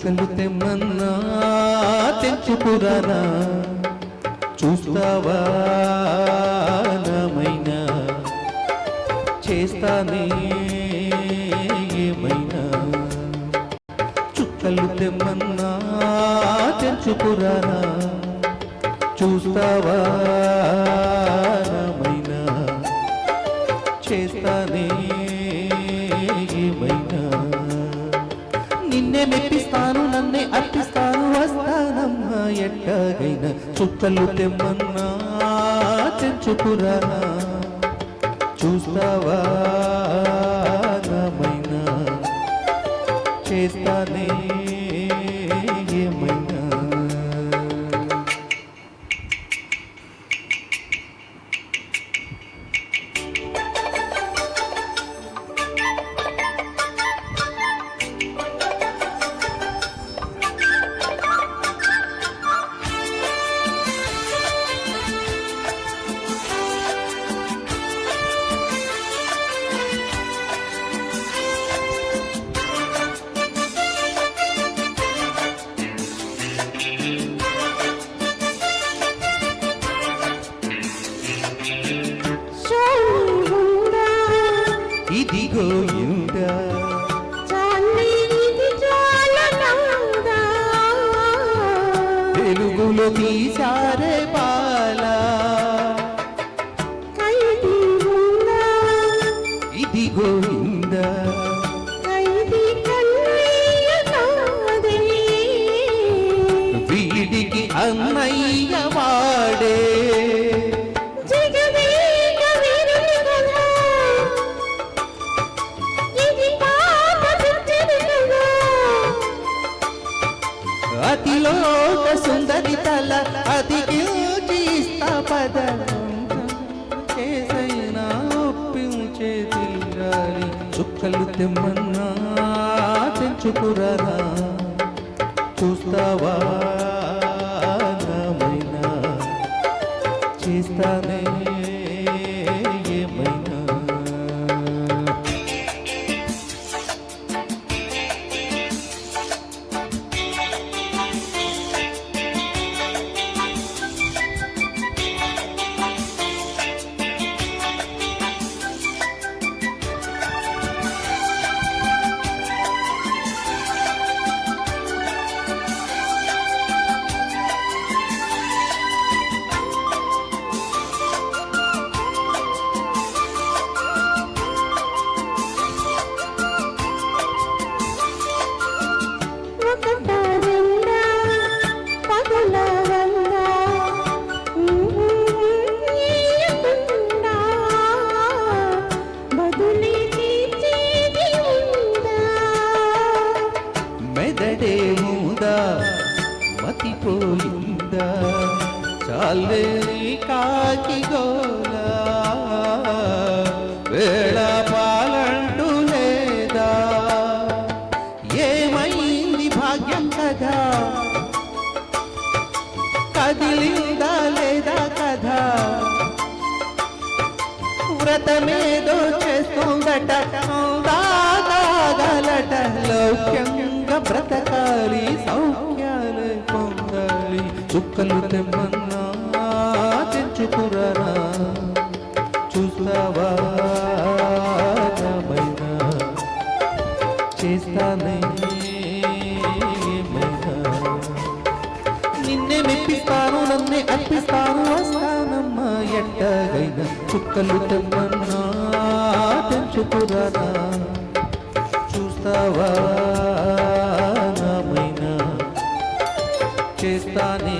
చుక్కలు తెమ్మన్నా తెచ్చుకురానా చూస్తావా నామైనా? చేస్తానే ఏమైనా? చుక్కలు తెమ్మన్నా తెంచుకురానా? చూస్తావా మెప్పిస్తాను నన్నే అర్పిస్తాను. వస్తానమ్మా ఎట్టగైనా చుక్కలు తెమ్మన్నా చెంచుకురా. చూస్తావా? ఇదిగో ఇందా పాలా. ఖైదీ ఉందా ఇదిగో ఇందా వీడికి అన్నయ్య వాడే. అతిలోక సుందరి తల అది ఇస్తా పద చేసైనా ఒప్పించే తీరాలి చుక్కలు తెమ్మన్నా తెంచుకురానా చూస్తావా? మతిపోయిందా చాలే కాకి గోలా? వేళ పాలంటూ లేదా? ఏమైంది భాగ్యం కదా? కదిలిందా లేదా కదా? వ్రతమేదో చేస్తుందట. దాగలట చుక్కలు తెమ్మన్నా తెంచుకురానా? చూస్తావా చేస్తానే నిన్నే మెప్పిస్తాను నన్నే అర్పిస్తాను వస్తానమ్మా ఎట్టగైనా. చుక్కలు తెమ్మన్నా తెంచుకురానా? చూస్తావా জানে।